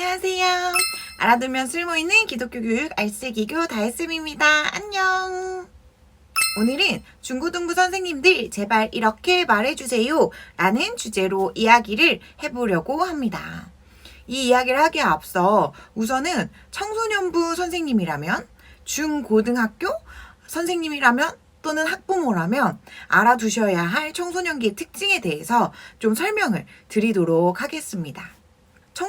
안녕하세요. 알아두면 쓸모있는 기독교 교육 알쓰기교 다혜쌤입니다. 안녕. 오늘은 중고등부 선생님들 제발 이렇게 말해주세요 라는 주제로 이야기를 해보려고 합니다. 이 이야기를 하기에 앞서 우선은 청소년부 선생님이라면 중고등학교 선생님이라면 또는 학부모라면 알아두셔야 할 청소년기의 특징에 대해서 좀 설명을 드리도록 하겠습니다.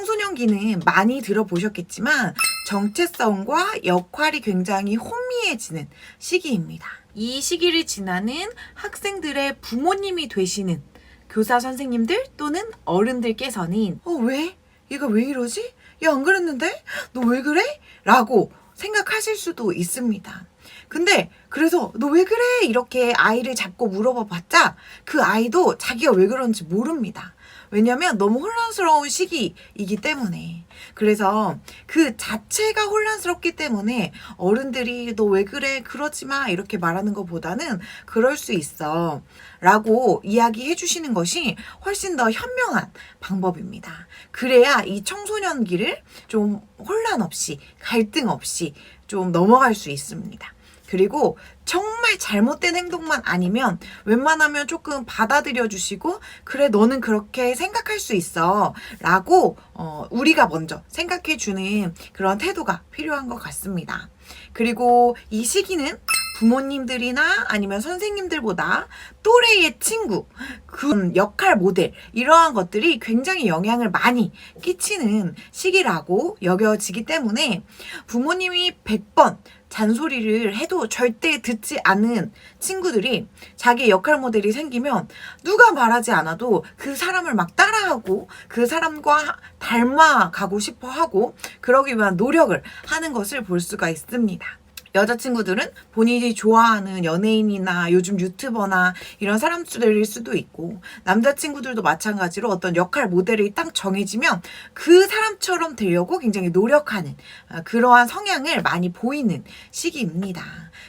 청소년기는 많이 들어보셨겠지만 정체성과 역할이 굉장히 혼미해지는 시기입니다. 이 시기를 지나는 학생들의 부모님이 되시는 교사 선생님들 또는 어른들께서는 어 왜? 얘가 왜 이러지? 얘 안 그랬는데? 너 왜 그래? 라고 생각하실 수도 있습니다. 근데 그래서 너 왜 그래? 이렇게 아이를 잡고 물어봐 봤자 그 아이도 자기가 왜 그런지 모릅니다. 왜냐면 너무 혼란스러운 시기이기 때문에. 그래서 그 자체가 혼란스럽기 때문에 어른들이 너 왜 그래? 그러지 마. 이렇게 말하는 것보다는 그럴 수 있어. 라고 이야기해 주시는 것이 훨씬 더 현명한 방법입니다. 그래야 이 청소년기를 좀 혼란 없이, 갈등 없이 좀 넘어갈 수 있습니다. 그리고 정말 잘못된 행동만 아니면 웬만하면 조금 받아들여 주시고 그래 너는 그렇게 생각할 수 있어 라고 어, 우리가 먼저 생각해 주는 그런 태도가 필요한 것 같습니다. 그리고 이 시기는 부모님들이나 아니면 선생님들보다 또래의 친구, 그 역할 모델, 이러한 것들이 굉장히 영향을 많이 끼치는 시기라고 여겨지기 때문에 부모님이 100번 잔소리를 해도 절대 듣지 않는 친구들이 자기 역할 모델이 생기면 누가 말하지 않아도 그 사람을 막 따라하고 그 사람과 닮아가고 싶어 하고 그러기 위한 노력을 하는 것을 볼 수가 있습니다. 여자친구들은 본인이 좋아하는 연예인이나 요즘 유튜버나 이런 사람들일 수도 있고 남자친구들도 마찬가지로 어떤 역할 모델이 딱 정해지면 그 사람처럼 되려고 굉장히 노력하는 아, 그러한 성향을 많이 보이는 시기입니다.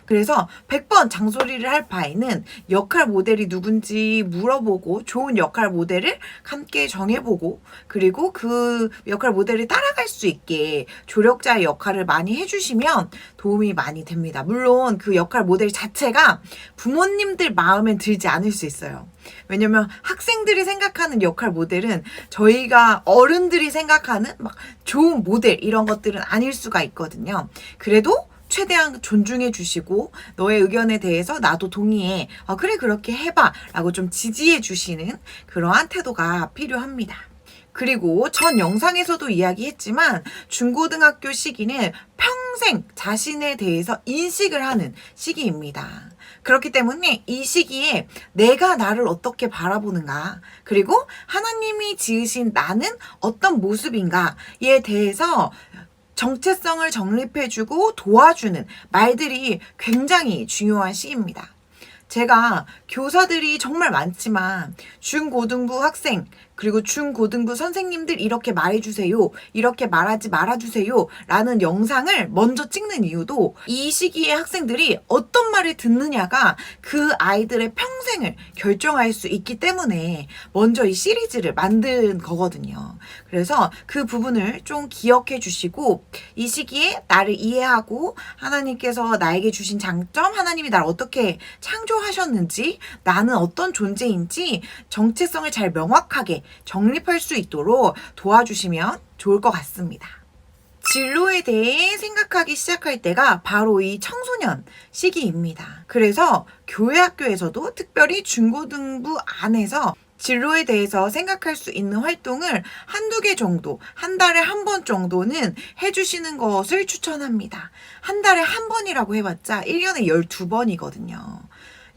그래서 100번 장소리를 할 바에는 역할 모델이 누군지 물어보고 좋은 역할 모델을 함께 정해보고 그리고 그 역할 모델을 따라갈 수 있게 조력자의 역할을 많이 해주시면 도움이 많이 됩니다. 물론 그 역할 모델 자체가 부모님들 마음엔 들지 않을 수 있어요. 왜냐면 학생들이 생각하는 역할 모델은 저희가 어른들이 생각하는 막 좋은 모델 이런 것들은 아닐 수가 있거든요. 그래도 최대한 존중해 주시고 너의 의견에 대해서 나도 동의해. 어, 그래 그렇게 해봐 라고 좀 지지해 주시는 그러한 태도가 필요합니다. 그리고 전 영상에서도 이야기했지만 중고등학교 시기는 평생 자신에 대해서 인식을 하는 시기입니다. 그렇기 때문에 이 시기에 내가 나를 어떻게 바라보는가, 그리고 하나님이 지으신 나는 어떤 모습인가에 대해서 정체성을 정립해주고 도와주는 말들이 굉장히 중요한 시기입니다. 제가 교사들이 정말 많지만 중고등부 학생 그리고 중고등부 선생님들 이렇게 말해주세요. 이렇게 말하지 말아주세요. 라는 영상을 먼저 찍는 이유도 이 시기에 학생들이 어떤 말을 듣느냐가 그 아이들의 평생을 결정할 수 있기 때문에 먼저 이 시리즈를 만든 거거든요. 그래서 그 부분을 좀 기억해 주시고 이 시기에 나를 이해하고 하나님께서 나에게 주신 장점, 하나님이 나를 어떻게 창조하셨는지, 나는 어떤 존재인지 정체성을 잘 명확하게 정립할 수 있도록 도와주시면 좋을 것 같습니다. 진로에 대해 생각하기 시작할 때가 바로 이 청소년 시기입니다. 그래서 교회 학교에서도 특별히 중고등부 안에서 진로에 대해서 생각할 수 있는 활동을 한두 개 정도, 한 달에 한 번 정도는 해주시는 것을 추천합니다. 한 달에 한 번이라고 해봤자 1년에 12번이거든요.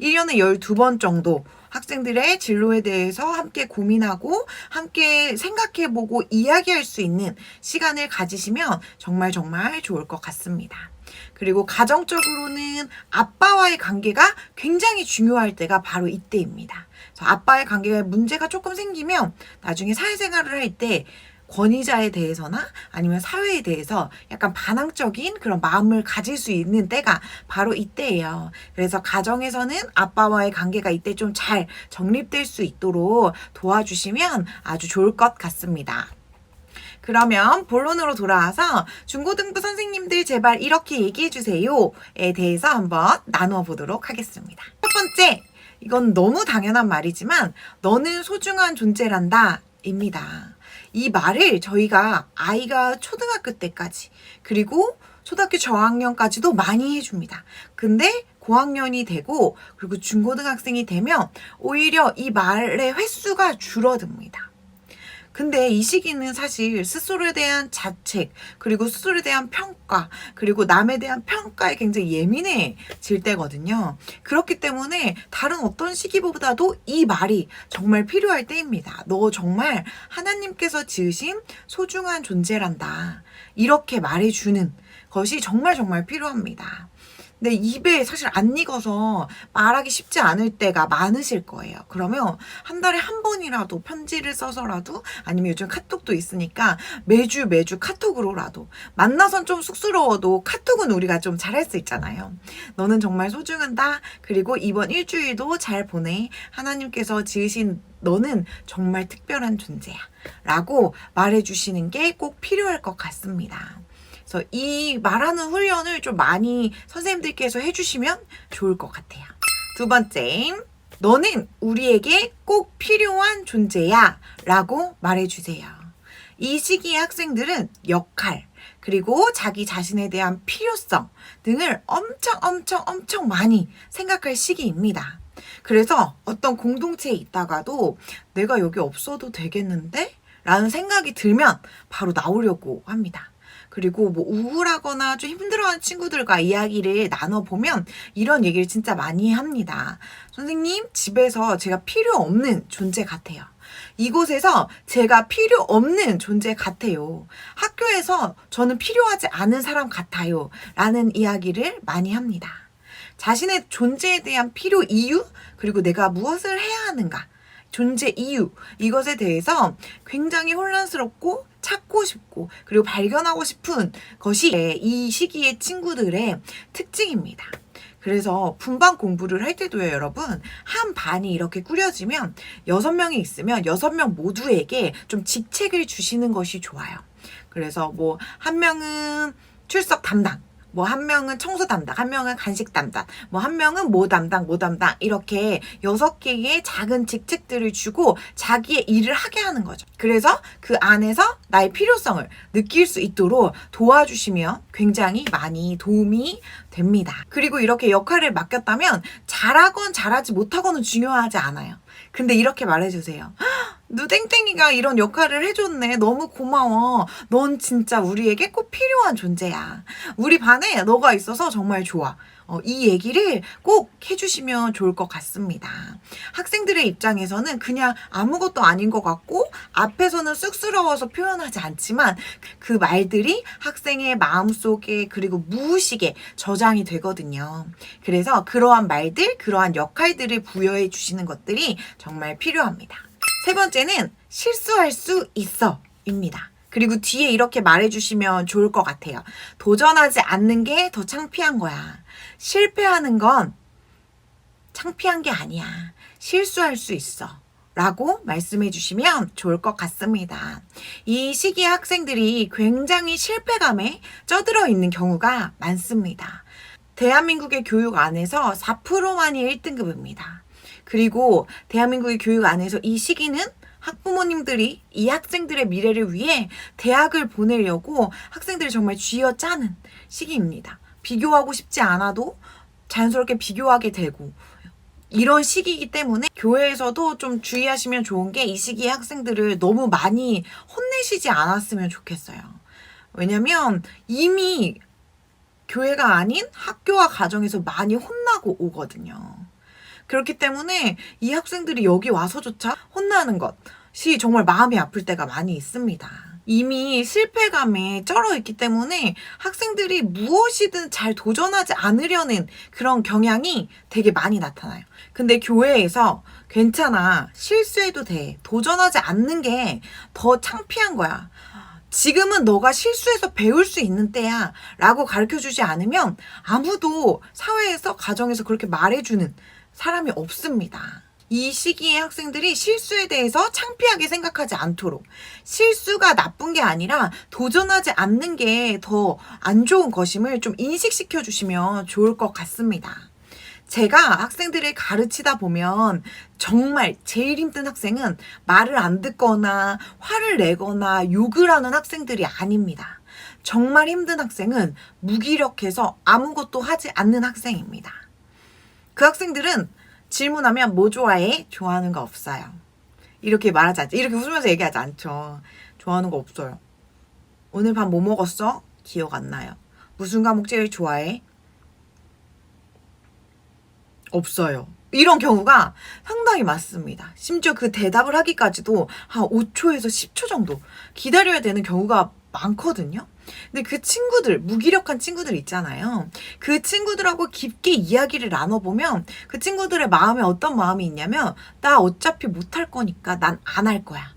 1년에 12번 정도 학생들의 진로에 대해서 함께 고민하고 함께 생각해보고 이야기할 수 있는 시간을 가지시면 정말 정말 좋을 것 같습니다. 그리고 가정적으로는 아빠와의 관계가 굉장히 중요할 때가 바로 이때입니다. 아빠의 관계에 문제가 조금 생기면 나중에 사회생활을 할때 권위자에 대해서나 아니면 사회에 대해서 약간 반항적인 그런 마음을 가질 수 있는 때가 바로 이때예요. 그래서 가정에서는 아빠와의 관계가 이때 좀 잘 정립될 수 있도록 도와주시면 아주 좋을 것 같습니다. 그러면 본론으로 돌아와서 중고등부 선생님들 제발 이렇게 얘기해 주세요에 대해서 한번 나누어 보도록 하겠습니다. 첫 번째, 이건 너무 당연한 말이지만 너는 소중한 존재란다 입니다. 이 말을 저희가 아이가 초등학교 때까지 그리고 초등학교 저학년까지도 많이 해줍니다. 근데 고학년이 되고 그리고 중고등학생이 되면 오히려 이 말의 횟수가 줄어듭니다. 근데 이 시기는 사실 스스로에 대한 자책, 그리고 스스로에 대한 평가, 그리고 남에 대한 평가에 굉장히 예민해질 때거든요. 그렇기 때문에 다른 어떤 시기보다도 이 말이 정말 필요할 때입니다. 너 정말 하나님께서 지으신 소중한 존재란다. 이렇게 말해주는 것이 정말 정말 필요합니다. 근데 입에 사실 안 익어서 말하기 쉽지 않을 때가 많으실 거예요. 그러면 한 달에 한 번이라도 편지를 써서라도 아니면 요즘 카톡도 있으니까 매주 매주 카톡으로라도 만나선 좀 쑥스러워도 카톡은 우리가 좀 잘할 수 있잖아요. 너는 정말 소중한 다. 그리고 이번 일주일도 잘 보내. 하나님께서 지으신 너는 정말 특별한 존재야. 라고 말해주시는 게 꼭 필요할 것 같습니다. 그래서 이 말하는 훈련을 좀 많이 선생님들께서 해주시면 좋을 것 같아요. 두 번째, 너는 우리에게 꼭 필요한 존재야 라고 말해주세요. 이 시기의 학생들은 역할, 그리고 자기 자신에 대한 필요성 등을 엄청 엄청 엄청 많이 생각할 시기입니다. 그래서 어떤 공동체에 있다가도 내가 여기 없어도 되겠는데? 라는 생각이 들면 바로 나오려고 합니다. 그리고 뭐 우울하거나 좀 힘들어하는 친구들과 이야기를 나눠보면 이런 얘기를 진짜 많이 합니다. 선생님, 집에서 제가 필요 없는 존재 같아요. 이곳에서 제가 필요 없는 존재 같아요. 학교에서 저는 필요하지 않은 사람 같아요. 라는 이야기를 많이 합니다. 자신의 존재에 대한 필요 이유, 그리고 내가 무엇을 해야 하는가, 존재 이유, 이것에 대해서 굉장히 혼란스럽고 찾고 싶고, 그리고 발견하고 싶은 것이 이 시기의 친구들의 특징입니다. 그래서 분반 공부를 할 때도요, 여러분. 한 반이 이렇게 꾸려지면 여섯 명이 있으면 여섯 명 모두에게 좀 직책을 주시는 것이 좋아요. 그래서 뭐 한 명은 출석 담당, 뭐 한 명은 청소 담당, 한 명은 간식 담당, 뭐 한 명은 뭐 담당, 뭐 담당 이렇게 여섯 개의 작은 직책들을 주고 자기의 일을 하게 하는 거죠. 그래서 그 안에서 나의 필요성을 느낄 수 있도록 도와주시면 굉장히 많이 도움이 됩니다. 그리고 이렇게 역할을 맡겼다면 잘하건 잘하지 못하건은 중요하지 않아요. 근데 이렇게 말해주세요. 누땡땡이가 이런 역할을 해줬네. 너무 고마워. 넌 진짜 우리에게 꼭 필요한 존재야. 우리 반에 너가 있어서 정말 좋아. 어, 이 얘기를 꼭 해주시면 좋을 것 같습니다. 학생들의 입장에서는 그냥 아무것도 아닌 것 같고 앞에서는 쑥스러워서 표현하지 않지만 그 말들이 학생의 마음속에 그리고 무의식에 저장이 되거든요. 그래서 그러한 말들, 그러한 역할들을 부여해 주시는 것들이 정말 필요합니다. 세 번째는 실수할 수 있어 입니다. 그리고 뒤에 이렇게 말해주시면 좋을 것 같아요. 도전하지 않는 게 더 창피한 거야. 실패하는 건 창피한 게 아니야. 실수할 수 있어. 라고 말씀해 주시면 좋을 것 같습니다. 이 시기의 학생들이 굉장히 실패감에 쩌들어 있는 경우가 많습니다. 대한민국의 교육 안에서 4%만이 1등급입니다. 그리고 대한민국의 교육 안에서 이 시기는 학부모님들이 이 학생들의 미래를 위해 대학을 보내려고 학생들을 정말 쥐어 짜는 시기입니다. 비교하고 싶지 않아도 자연스럽게 비교하게 되고 이런 시기이기 때문에 교회에서도 좀 주의하시면 좋은 게 이 시기에 학생들을 너무 많이 혼내시지 않았으면 좋겠어요. 왜냐면 이미 교회가 아닌 학교와 가정에서 많이 혼나고 오거든요. 그렇기 때문에 이 학생들이 여기 와서조차 혼나는 것이 정말 마음이 아플 때가 많이 있습니다. 이미 실패감에 쩔어 있기 때문에 학생들이 무엇이든 잘 도전하지 않으려는 그런 경향이 되게 많이 나타나요. 근데 교회에서 괜찮아. 실수해도 돼. 도전하지 않는 게 더 창피한 거야. 지금은 너가 실수해서 배울 수 있는 때야. 라고 가르쳐 주지 않으면 아무도 사회에서, 가정에서 그렇게 말해주는 사람이 없습니다. 이 시기에 학생들이 실수에 대해서 창피하게 생각하지 않도록 실수가 나쁜 게 아니라 도전하지 않는 게 더 안 좋은 것임을 좀 인식시켜 주시면 좋을 것 같습니다. 제가 학생들을 가르치다 보면 정말 제일 힘든 학생은 말을 안 듣거나 화를 내거나 욕을 하는 학생들이 아닙니다. 정말 힘든 학생은 무기력해서 아무것도 하지 않는 학생입니다. 그 학생들은 질문하면 뭐 좋아해? 좋아하는 거 없어요. 이렇게 말하지 않죠. 이렇게 웃으면서 얘기하지 않죠. 좋아하는 거 없어요. 오늘 밤 뭐 먹었어? 기억 안 나요. 무슨 과목 제일 좋아해? 없어요. 이런 경우가 상당히 많습니다. 심지어 그 대답을 하기까지도 한 5초에서 10초 정도 기다려야 되는 경우가 많거든요. 근데 그 친구들, 무기력한 친구들 있잖아요. 그 친구들하고 깊게 이야기를 나눠보면 그 친구들의 마음에 어떤 마음이 있냐면 나 어차피 못할 거니까 난 안 할 거야.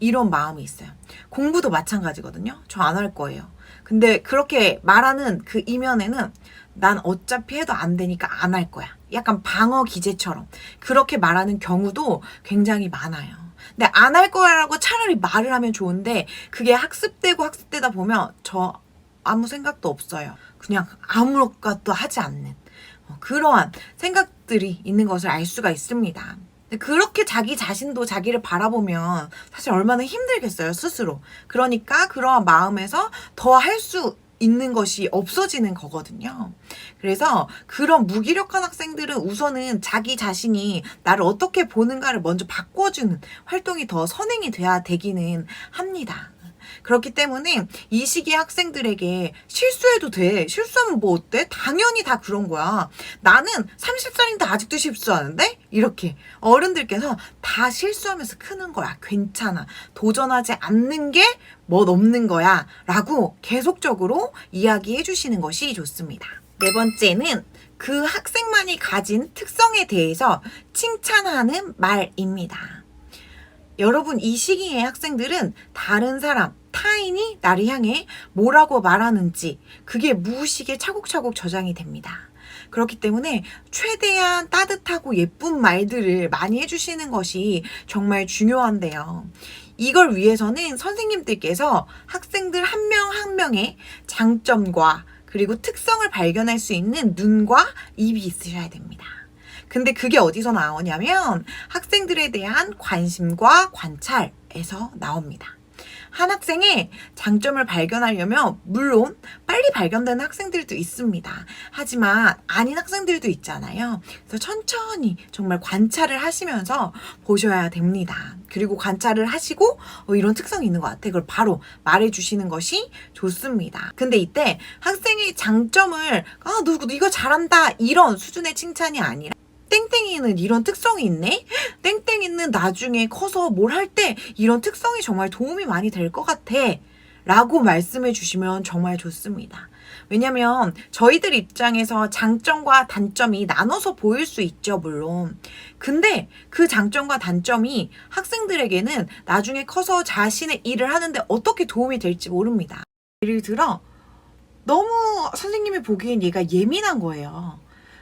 이런 마음이 있어요. 공부도 마찬가지거든요. 저 안 할 거예요. 근데 그렇게 말하는 그 이면에는 난 어차피 해도 안 되니까 안 할 거야. 약간 방어 기제처럼 그렇게 말하는 경우도 굉장히 많아요. 근데 안 할 거야라고 차라리 말을 하면 좋은데 그게 학습되고 학습되다 보면 저 아무 생각도 없어요. 그냥 아무것도 하지 않는 어, 그러한 생각들이 있는 것을 알 수가 있습니다. 그렇게 자기 자신도 자기를 바라보면 사실 얼마나 힘들겠어요, 스스로. 그러니까 그러한 마음에서 더 할 수 있는 것이 없어지는 거거든요. 그래서 그런 무기력한 학생들은 우선은 자기 자신이 나를 어떻게 보는가를 먼저 바꿔주는 활동이 더 선행이 돼야 되기는 합니다. 그렇기 때문에 이 시기 학생들에게 실수해도 돼. 실수하면 뭐 어때? 당연히 다 그런 거야. 나는 30살인데 아직도 실수하는데? 이렇게 어른들께서 다 실수하면서 크는 거야. 괜찮아. 도전하지 않는 게멋 없는 거야. 라고 계속적으로 이야기해 주시는 것이 좋습니다. 네 번째는 그 학생만이 가진 특성에 대해서 칭찬하는 말입니다. 여러분, 이 시기의 학생들은 다른 사람, 타인이 나를 향해 뭐라고 말하는지 그게 무의식에 차곡차곡 저장이 됩니다. 그렇기 때문에 최대한 따뜻하고 예쁜 말들을 많이 해주시는 것이 정말 중요한데요. 이걸 위해서는 선생님들께서 학생들 한 명 한 명의 장점과 그리고 특성을 발견할 수 있는 눈과 입이 있으셔야 됩니다. 근데 그게 어디서 나오냐면 학생들에 대한 관심과 관찰에서 나옵니다. 한 학생의 장점을 발견하려면 물론 빨리 발견되는 학생들도 있습니다. 하지만 아닌 학생들도 있잖아요. 그래서 천천히 정말 관찰을 하시면서 보셔야 됩니다. 그리고 관찰을 하시고 어, 이런 특성이 있는 것 같아. 그걸 바로 말해주시는 것이 좋습니다. 근데 이때 학생의 장점을 아, 너 이거 잘한다 이런 수준의 칭찬이 아니라 땡땡이는 이런 특성이 있네? 땡땡이는 나중에 커서 뭘 할 때 이런 특성이 정말 도움이 많이 될 것 같아. 라고 말씀해 주시면 정말 좋습니다. 왜냐면 저희들 입장에서 장점과 단점이 나눠서 보일 수 있죠, 물론. 근데 그 장점과 단점이 학생들에게는 나중에 커서 자신의 일을 하는데 어떻게 도움이 될지 모릅니다. 예를 들어, 너무 선생님이 보기엔 얘가 예민한 거예요.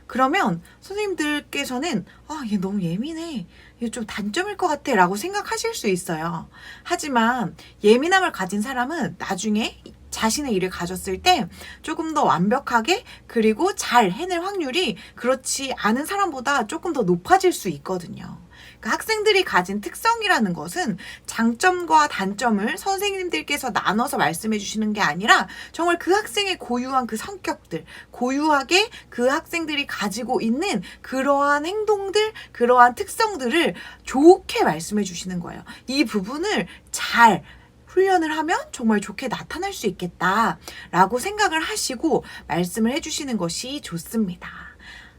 그러면 선생님들께서는 아, 얘 너무 예민해. 얘 좀 단점일 것 같아. 라고 생각하실 수 있어요. 하지만 예민함을 가진 사람은 나중에 자신의 일을 가졌을 때 조금 더 완벽하게 그리고 잘 해낼 확률이 그렇지 않은 사람보다 조금 더 높아질 수 있거든요. 그러니까 학생들이 가진 특성이라는 것은 장점과 단점을 선생님들께서 나눠서 말씀해 주시는 게 아니라 정말 그 학생의 고유한 그 성격들, 고유하게 그 학생들이 가지고 있는 그러한 행동들, 그러한 특성들을 좋게 말씀해 주시는 거예요. 이 부분을 잘 훈련을 하면 정말 좋게 나타날 수 있겠다라고 생각을 하시고 말씀을 해주시는 것이 좋습니다.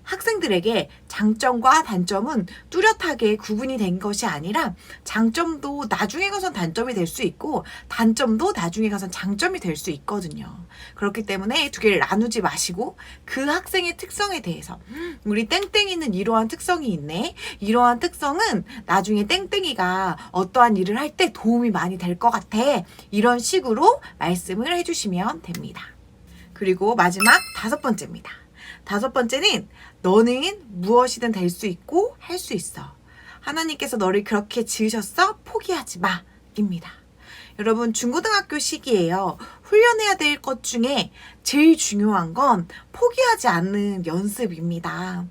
학생들에게 장점과 단점은 뚜렷하게 구분이 된 것이 아니라 장점도 나중에 가선 단점이 될 수 있고 단점도 나중에 가선 장점이 될 수 있거든요. 그렇기 때문에 두 개를 나누지 마시고 그 학생의 특성에 대해서 음, 우리 땡땡이는 이러한 특성이 있네. 이러한 특성은 나중에 땡땡이가 어떠한 일을 할 때 도움이 많이 될 것 같아. 이런 식으로 말씀을 해주시면 됩니다. 그리고 마지막 다섯 번째입니다. 다섯 번째는 너는 무엇이든 될 수 있고 할 수 있어. 하나님께서 너를 그렇게 지으셨어? 포기하지 마. 입니다. 여러분, 중고등학교 시기에요. 훈련해야 될 것 중에 제일 중요한 건 포기하지 않는 연습입니다.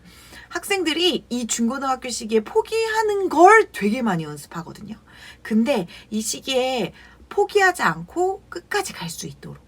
학생들이 이 중고등학교 시기에 포기하는 걸 되게 많이 연습하거든요. 근데 이 시기에 포기하지 않고 끝까지 갈 수 있도록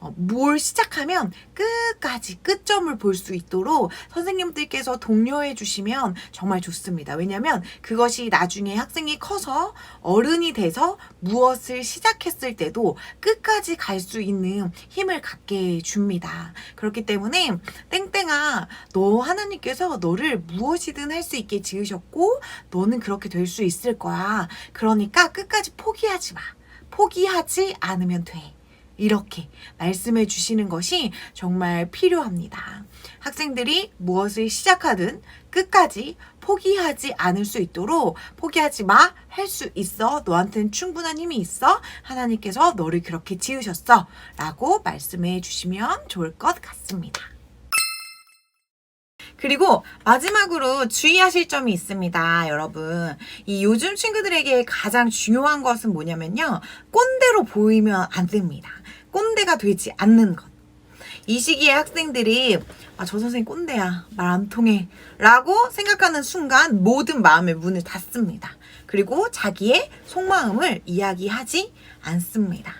어, 뭘 시작하면 끝까지 끝점을 볼 수 있도록 선생님들께서 독려해 주시면 정말 좋습니다. 왜냐하면 그것이 나중에 학생이 커서 어른이 돼서 무엇을 시작했을 때도 끝까지 갈 수 있는 힘을 갖게 줍니다. 그렇기 때문에 땡땡아, 너 하나님께서 너를 무엇이든 할 수 있게 지으셨고 너는 그렇게 될 수 있을 거야. 그러니까 끝까지 포기하지 마. 포기하지 않으면 돼. 이렇게 말씀해 주시는 것이 정말 필요합니다. 학생들이 무엇을 시작하든 끝까지 포기하지 않을 수 있도록 포기하지 마. 할 수 있어. 너한테는 충분한 힘이 있어. 하나님께서 너를 그렇게 지으셨어. 라고 말씀해 주시면 좋을 것 같습니다. 그리고 마지막으로 주의하실 점이 있습니다, 여러분. 이 요즘 친구들에게 가장 중요한 것은 뭐냐면요. 꼰대로 보이면 안 됩니다. 꼰대가 되지 않는 것. 이 시기에 학생들이 아, 저 선생님 꼰대야. 말 안 통해. 라고 생각하는 순간 모든 마음의 문을 닫습니다. 그리고 자기의 속마음을 이야기하지 않습니다.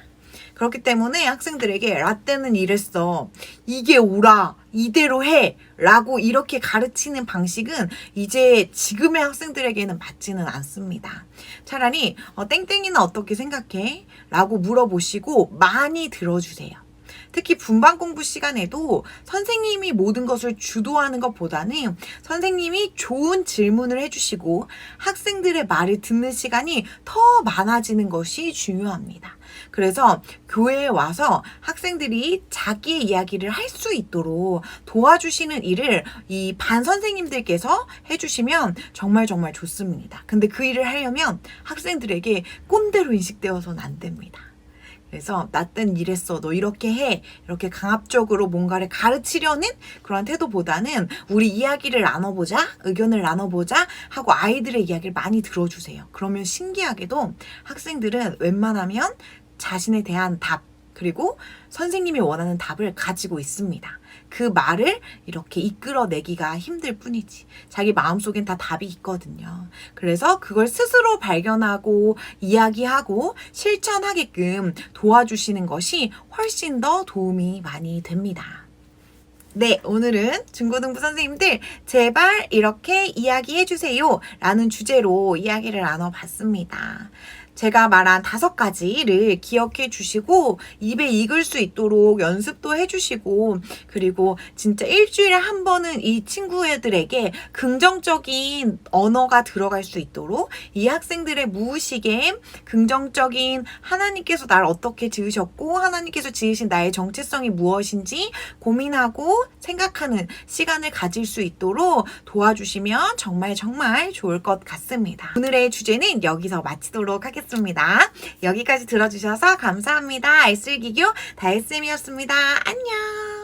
그렇기 때문에 학생들에게 라떼는 이랬어. 이게 오라. 이대로 해. 라고 이렇게 가르치는 방식은 이제 지금의 학생들에게는 맞지는 않습니다. 차라리 어, 땡땡이는 어떻게 생각해? 라고 물어보시고 많이 들어주세요. 특히 분반 공부 시간에도 선생님이 모든 것을 주도하는 것보다는 선생님이 좋은 질문을 해주시고 학생들의 말을 듣는 시간이 더 많아지는 것이 중요합니다. 그래서 교회에 와서 학생들이 자기의 이야기를 할 수 있도록 도와주시는 일을 이 반 선생님들께서 해주시면 정말 정말 좋습니다. 근데 그 일을 하려면 학생들에게 꼰대로 인식되어서는 안 됩니다. 그래서 나 땐 이랬어. 너 이렇게 해. 이렇게 강압적으로 뭔가를 가르치려는 그런 태도보다는 우리 이야기를 나눠보자. 의견을 나눠보자. 하고 아이들의 이야기를 많이 들어주세요. 그러면 신기하게도 학생들은 웬만하면 자신에 대한 답, 그리고 선생님이 원하는 답을 가지고 있습니다. 그 말을 이렇게 이끌어내기가 힘들 뿐이지. 자기 마음속엔 다 답이 있거든요. 그래서 그걸 스스로 발견하고 이야기하고 실천하게끔 도와주시는 것이 훨씬 더 도움이 많이 됩니다. 네, 오늘은 중고등부 선생님들 제발 이렇게 이야기해 주세요. 라는 주제로 이야기를 나눠봤습니다. 제가 말한 다섯 가지를 기억해 주시고 입에 익을 수 있도록 연습도 해 주시고 그리고 진짜 일주일에 한 번은 이 친구들에게 긍정적인 언어가 들어갈 수 있도록 이 학생들의 무의식에 긍정적인 하나님께서 나를 어떻게 지으셨고 하나님께서 지으신 나의 정체성이 무엇인지 고민하고 생각하는 시간을 가질 수 있도록 도와주시면 정말 정말 좋을 것 같습니다. 오늘의 주제는 여기서 마치도록 하겠 습니다. 여기까지 들어주셔서 감사합니다. 알쓸기교 다혜쌤이었습니다. 안녕!